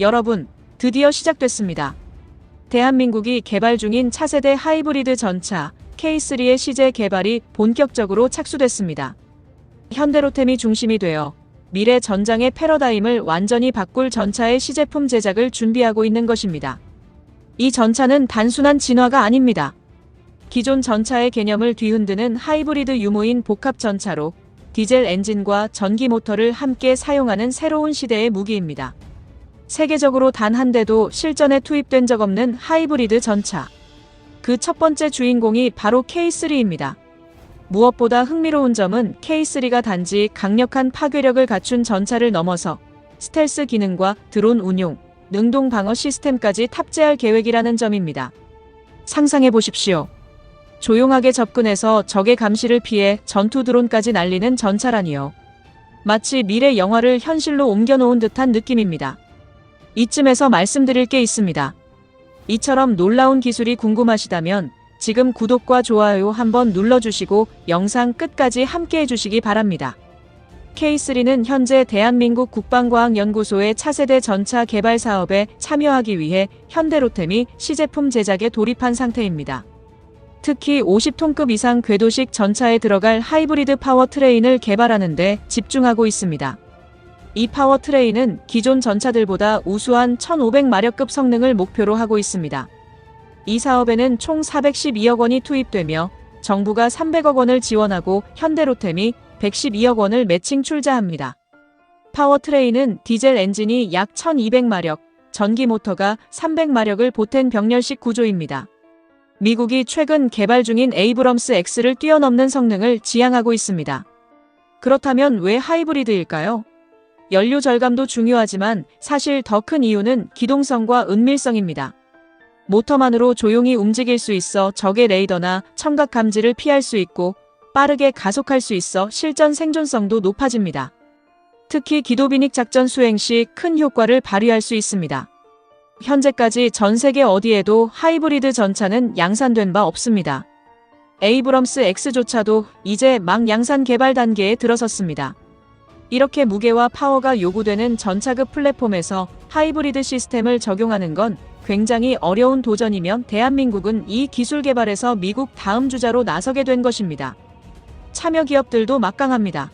여러분, 드디어 시작됐습니다. 대한민국이 개발 중인 차세대 하이브리드 전차 K3의 시제 개발이 본격적으로 착수됐습니다. 현대로템이 중심이 되어 미래 전장의 패러다임을 완전히 바꿀 전차의 시제품 제작을 준비하고 있는 것입니다. 이 전차는 단순한 진화가 아닙니다. 기존 전차의 개념을 뒤흔드는 하이브리드 유무인 복합 전차로 디젤 엔진과 전기 모터를 함께 사용하는 새로운 시대의 무기입니다. 세계적으로 단 한 대도 실전에 투입된 적 없는 하이브리드 전차. 그 첫 번째 주인공이 바로 K3입니다. 무엇보다 흥미로운 점은 K3가 단지 강력한 파괴력을 갖춘 전차를 넘어서 스텔스 기능과 드론 운용, 능동 방어 시스템까지 탑재할 계획이라는 점입니다. 상상해 보십시오. 조용하게 접근해서 적의 감시를 피해 전투 드론까지 날리는 전차라니요. 마치 미래 영화를 현실로 옮겨놓은 듯한 느낌입니다. 이쯤에서 말씀드릴 게 있습니다. 이처럼 놀라운 기술이 궁금하시다면 지금 구독과 좋아요 한번 눌러주시고 영상 끝까지 함께 해주시기 바랍니다. K3는 현재 대한민국 국방과학연구소의 차세대 전차 개발 사업에 참여하기 위해 현대로템이 시제품 제작에 돌입한 상태입니다. 특히 50톤급 이상 궤도식 전차에 들어갈 하이브리드 파워트레인을 개발하는 데 집중하고 있습니다. 이 파워트레인은 기존 전차들보다 우수한 1500마력급 성능을 목표로 하고 있습니다. 이 사업에는 총 412억 원이 투입되며 정부가 300억 원을 지원하고 현대로템이 112억 원을 매칭 출자합니다. 파워트레인은 디젤 엔진이 약 1200마력, 전기 모터가 300마력을 보탠 병렬식 구조입니다. 미국이 최근 개발 중인 에이브럼스 X를 뛰어넘는 성능을 지향하고 있습니다. 그렇다면 왜 하이브리드일까요? 연료 절감도 중요하지만 사실 더 큰 이유는 기동성과 은밀성입니다. 모터만으로 조용히 움직일 수 있어 적의 레이더나 청각 감지를 피할 수 있고 빠르게 가속할 수 있어 실전 생존성도 높아집니다. 특히 기도비닉 작전 수행 시 큰 효과를 발휘할 수 있습니다. 현재까지 전 세계 어디에도 하이브리드 전차는 양산된 바 없습니다. 에이브럼스 X조차도 이제 막 양산 개발 단계에 들어섰습니다. 이렇게 무게와 파워가 요구되는 전차급 플랫폼에서 하이브리드 시스템을 적용하는 건 굉장히 어려운 도전이면 대한민국은 이 기술 개발에서 미국 다음 주자로 나서게 된 것입니다. 참여 기업들도 막강합니다.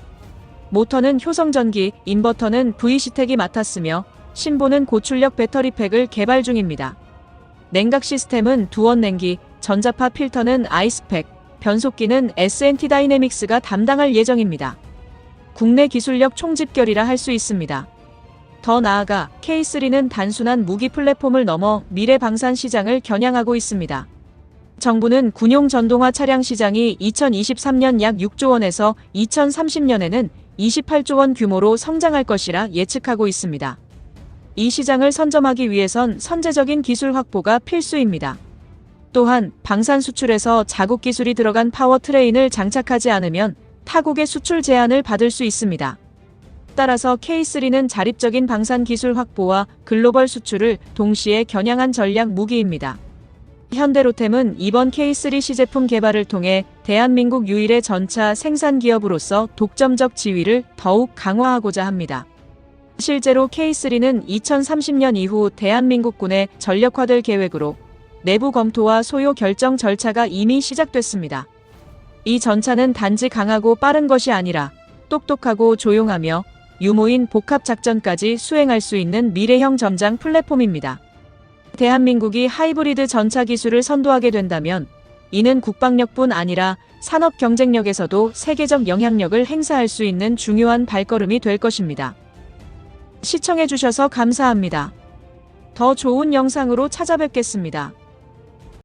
모터는 효성전기, 인버터는 V시텍이 맡았으며 신보는 고출력 배터리팩을 개발 중입니다. 냉각 시스템은 두원 냉기, 전자파 필터는 아이스팩, 변속기는 S&T 다이내믹스가 담당할 예정입니다. 국내 기술력 총집결이라 할 수 있습니다. 더 나아가 K3는 단순한 무기 플랫폼을 넘어 미래 방산 시장을 겨냥하고 있습니다. 정부는 군용 전동화 차량 시장이 2023년 약 6조 원에서 2030년에는 28조 원 규모로 성장할 것이라 예측하고 있습니다. 이 시장을 선점하기 위해선 선제적인 기술 확보가 필수입니다. 또한 방산 수출에서 자국 기술이 들어간 파워트레인을 장착하지 않으면 타국의 수출 제한을 받을 수 있습니다. 따라서 K3는 자립적인 방산 기술 확보와 글로벌 수출을 동시에 겨냥한 전략 무기입니다. 현대로템은 이번 K3 시제품 개발을 통해 대한민국 유일의 전차 생산 기업으로서 독점적 지위를 더욱 강화하고자 합니다. 실제로 K3는 2030년 이후 대한민국군에 전력화될 계획으로 내부 검토와 소요 결정 절차가 이미 시작됐습니다. 이 전차는 단지 강하고 빠른 것이 아니라 똑똑하고 조용하며 유무인 복합 작전까지 수행할 수 있는 미래형 전장 플랫폼입니다. 대한민국이 하이브리드 전차 기술을 선도하게 된다면 이는 국방력뿐 아니라 산업 경쟁력에서도 세계적 영향력을 행사할 수 있는 중요한 발걸음이 될 것입니다. 시청해주셔서 감사합니다. 더 좋은 영상으로 찾아뵙겠습니다.